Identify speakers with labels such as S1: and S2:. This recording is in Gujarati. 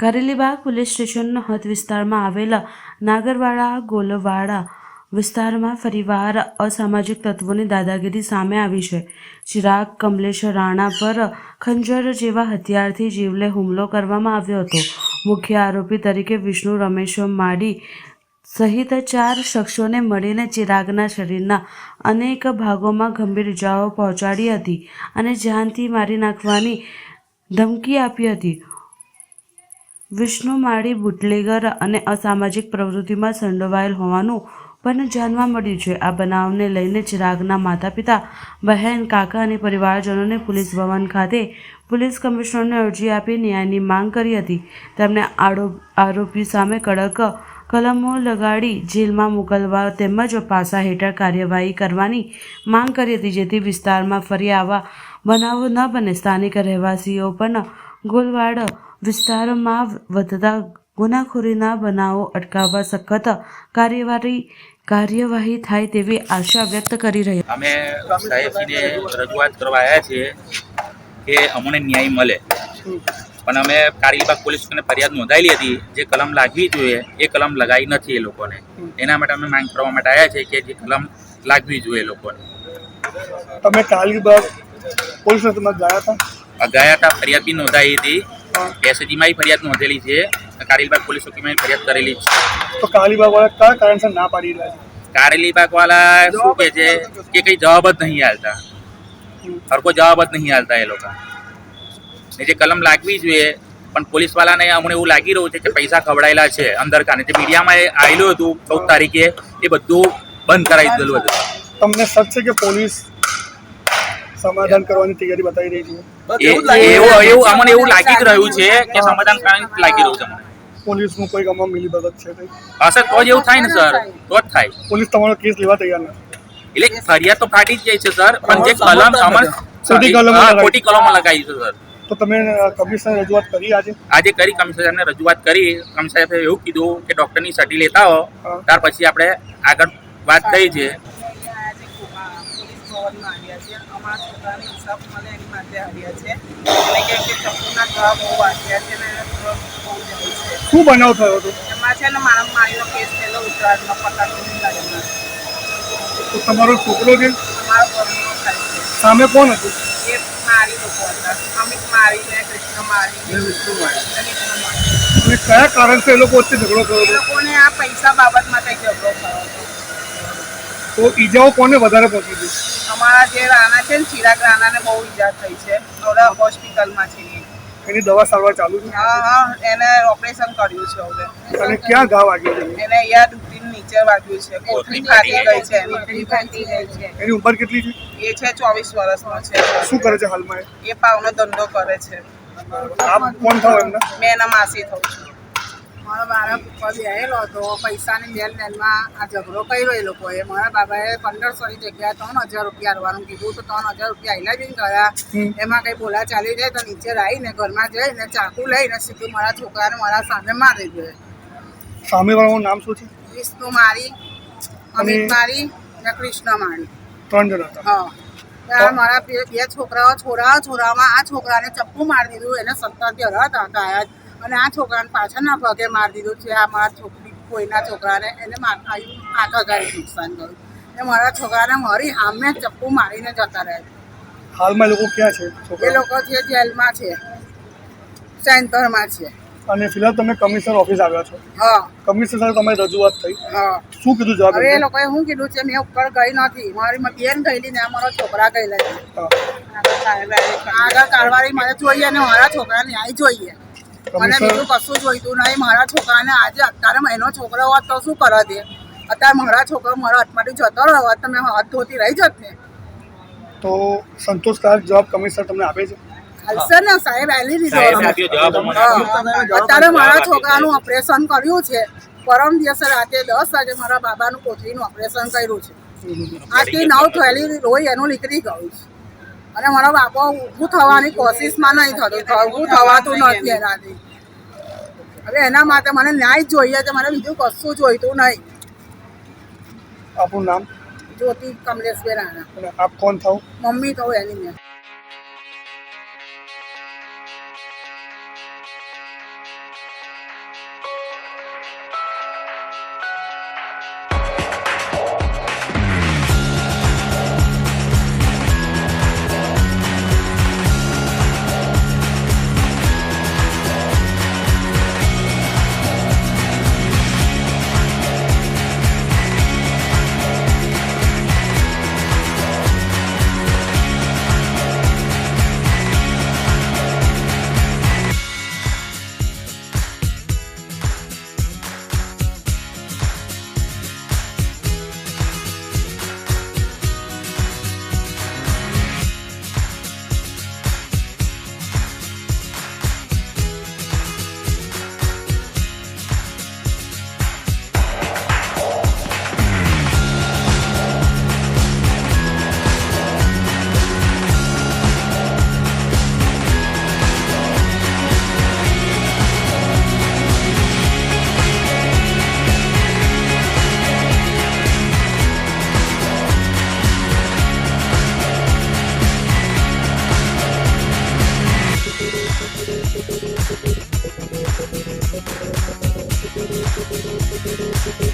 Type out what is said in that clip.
S1: કારેલીબાગ પોલીસ સ્ટેશનનો હદ વિસ્તારમાં આવેલા નાગરવાડા, ગોલવાડા વિસ્તારમાં ફરીવાર અસામાજિક તત્વોની દાદાગીરી સામે આવી છે. ચિરાગ, કમલેશ રાણા પર ખંજર જેવા હથિયારથી જીવલે હુમલો કરવામાં આવ્યો હતો. મુખ્ય આરોપી તરીકે વિષ્ણુ રમેશ માડી સહિત ચાર શખ્સોને મળીને ચિરાગના શરીરના અનેક ભાગોમાં ગંભીર ઇજાઓ પહોંચાડી હતી અને જાનથી મારી નાખવાની ધમકી આપી હતી. વિષ્ણુ માળી બુટલેગર અને અસામાજિક પ્રવૃત્તિમાં સંડોવાયેલ હોવાનું પણ જાણવા મળ્યું છે. આ બનાવને લઈને ચિરાગના માતા પિતા બહેન, કાકા અને પરિવારજનોને પોલીસ ભવન ખાતે પોલીસ કમિશનરને અરજી આપી ન્યાયની માંગ કરી હતી. તેમણે આરોપી સામે કડક કલમો લગાડી જેલમાં મોકલવા તેમજ પાસા હેઠળ કાર્યવાહી કરવાની માંગ કરી હતી, જેથી વિસ્તારમાં ફરી આવા બનાવો ન બને. સ્થાનિક રહેવાસીઓ પણ ગોલવાડ વિસ્તારમાં વધતા ગુનાખોરીના બનાવો અટકાવવા સખત કાર્યવાહી કાર્યવાહી થાય તેવી આશા વ્યક્ત કરી રહી
S2: અમે સાહેબશ્રીને રજૂઆત કરવા આવ્યા છીએ કે અમને ન્યાય મળે. પણ અમે કારીબાગ પોલીસ ફરિયાદ નોંધાયેલી હતી જે કલમ લાગવી જોઈએ. એ કલમ લગાવી નથી એ લોકોને. એના માટે અમે માંગ કરવા માટે આવ્યા છીએ કે જે કલમ લાગવી જોઈએ એ લોકોને.
S3: તમે કાલીબાગ પોલીસ સ્ટેશનમાં ગયા હતા?
S2: ગયા હતા ફરિયાદ બી નોંધાઈ હતી. એસએજીમાં ફરિયાદ નોંધેલી છે. કારેલીબાગ પોલીસ ચોકીમાં ફરિયાદ કરેલી છે.
S3: તો કાલીબાગ કયા કારણસર ના પાડી રહ્યા છે?
S2: કારેલીબાગ વાળા શું કહે છે કે કંઈ જવાબ જ નહીં આલતા. હરકો જવાબ જ નહીં આલતા એ લોકો. ને જે કલમ લાગવી જોઈએ પણ પોલીસ વાળાને અમને એવું લાગી રહ્યું છે કે પૈસા ખવડાયેલા છે અંદર કાને જે મીડિયામાં આવેલું હતું ચૌદ તારીખે એ બધું બંધ કરાવી દીધેલું હતું.
S3: તમને સચ છે કે પોલીસ સમાધાન કરવાની તૈયારી બતાવી રહી છે.
S2: એવું એવું અમને એવું લાગી જ રહ્યું છે કે સમાધાન કરવાનું લાગી રહ્યું છે
S3: પોલીસનું કોઈ આમાં મિલીભગત છે હા
S2: સર તો જ એવું થાય ને સર. તો જ થાય.
S3: પોલીસ તમારો કેસ લેવા તૈયાર નથી.
S2: એટલે ફરિયાદ તો ફાટી જ જાય છે સર. પણ જે કલમ અમર
S3: ખોટી કલમ.
S2: ખોટી કલમો લગાવી છે સર.
S3: તો તમે કમિશનર રજૂઆત કરી આજે?
S2: આજે કરી કમિશનર ને રજૂઆત કરી. કમિશનર એવું કીધું કે ડૉક્ટરની સટી લેતા હો. ત્યાર પછી આપણે આગળ વાત થઈ છે.
S4: આવ્યા છે. અમારા છોકરાને ઇન્સાફ મળે એની માટે આવ્યા છે. અને કે ચપ્પુના ઘા બહુ વાગ્યા છે ને બહુ જાય છે.
S3: શું બનાવ થયો હતો?
S4: એમાં છે ને મારા મારીનો કેસ થયેલો ઉત્તરાયણમાં પટાકની લગ્નમાં
S3: તો તમારો છોકરો છે?
S4: અમારો ઘરનો થાય છે.
S3: સામે કોણ હતું?
S4: એ મારી લોકો હતા. અમિત મારી કૃષ્ણ મારી. વિષ્ણુ મારી. અને મારી.
S3: અને કયા કારણસર એ લોકો વચ્ચે ઝઘડો થયો
S4: એ લોકોને આ પૈસા બાબત માટે ઝઘડો થયો
S3: તો ઈજાઓ કોને વધારે પહોંચી છે
S4: અમારા જે રાણા છે ને ચિરાગ રાણાને બહુ ઈજા થઈ છે. થોડા હોસ્પિટલમાં છે
S3: એની દવા સારવાર ચાલુ છે?
S4: હા હા એને ઓપરેશન કર્યું છે હવે.
S3: અને ક્યાં ઘા વાગ્યો છે?
S4: એને યાદ ડૂબીને નીચે વાગ્યું છે. કોથળી ફાટી ગઈ છે એની ફાટી ગઈ છે.
S3: એની ઉંમર કેટલી છે?
S4: એ છે ચોવીસ વર્ષનો છે.
S3: શું કરે છે હાલમાં એ?
S4: એ પાવનો ધંધો કરે છે.
S3: આપ કોણ થાવ એમના?
S4: મેં એના માસી થઉં છું.
S5: મારા બાળક ઉપર બેહેલો હતો પૈસાની મેલ દેનમાં આ ઝઘડો કર્યો એ લોકોએ. મારા બાબાએ પંદરસોની જગ્યાએ ત્રણ હજાર રૂપિયા આવવાનું કીધું તો ત્રણ હજાર રૂપિયા બી ગયા એમાં કંઈ બોલા ચાલી જાય તો નીચે આવીને ઘરમાં જઈને ચાકુ લઈને સીધું મારા છોકરાને મારા સામે મારી દે.
S3: સામેવાળાનું નામ શું છે?
S5: વિષ્ણુ મારી અમિત મારી ને કૃષ્ણ મારી.
S3: ત્રણ જણા હતા.
S5: હા. મારા બે છોકરાઓ છોરા છોરામાં આ છોકરાને ચપ્પુ મારી દીધું એને સત્તાથી હરાતા હતા આયા. અને આ છોકરાને પાછળના પગે મારી દીધું છે. આ મારા છોકરી કોઈના છોકરાને એને આગળ ગાડી નુકસાન કર્યું. એ મારા છોકરાને મારી આમે ચપ્પુ મારીને જતા રહ્યા
S3: હાલમાં લોકો ક્યાં છે
S5: એ લોકો છે જેલમાં છે. સેન્ટરમાં છે.
S3: અને ફિલહાલ તમે કમિશનર ઓફિસ આવ્યા છો.
S5: હા.
S3: કમિશનર સાથે તમારી રજૂઆત થઈ.
S5: હા.
S3: શું કીધું જવાબ
S5: એ લોકોએ શું કીધું છે? મેં ઉપર ગઈ નથી. મારી બેન ગયેલી ને મારો છોકરા ગયેલા છે. આગળ કારવારી મારે જોઈએ અને મારા છોકરાને ન્યાય જોઈએ. મને બીજું કશું જોઈતું નહીં. મારા છોકરાને આજે અત્યારે મહિનો છોકરો હોત તો શું કરે તે અત્યારે મારા છોકરો મારા હાથમાંથી જતો રહ્યો હોત તો હાથ ધોતી રહી જત ને.
S3: તો સંતોષકારક જવાબ કમિશનર તમને આપે છે?
S5: હાલશે ને સાહેબ આલી દીધો
S2: સાહેબે આપ્યો જવાબ અમને
S5: હા. અત્યારે મારા છોકરાનું ઓપરેશન કર્યું છે. પરમ દિવસે રાતે દસ વાગે મારા બાબાનું કોથળીનું ઓપરેશન કર્યું છે. આથી નવ થયેલી રોઈ એનું નીકળી ગયું છે. અને મારો બાપો ઊભું થવાની કોશિશમાં નહીં થતું ઊભું થવાતું નથી એનાથી. હવે એના માટે મને ન્યાય જ જોઈએ છે મને બીજું કશું જોઈતું નહીં.
S3: આપનું નામ?
S5: જ્યોતિ કમલેશ
S3: બેરાણા આપ કોણ થાવ?
S5: મમ્મી કહું એની મેં
S3: Thank you.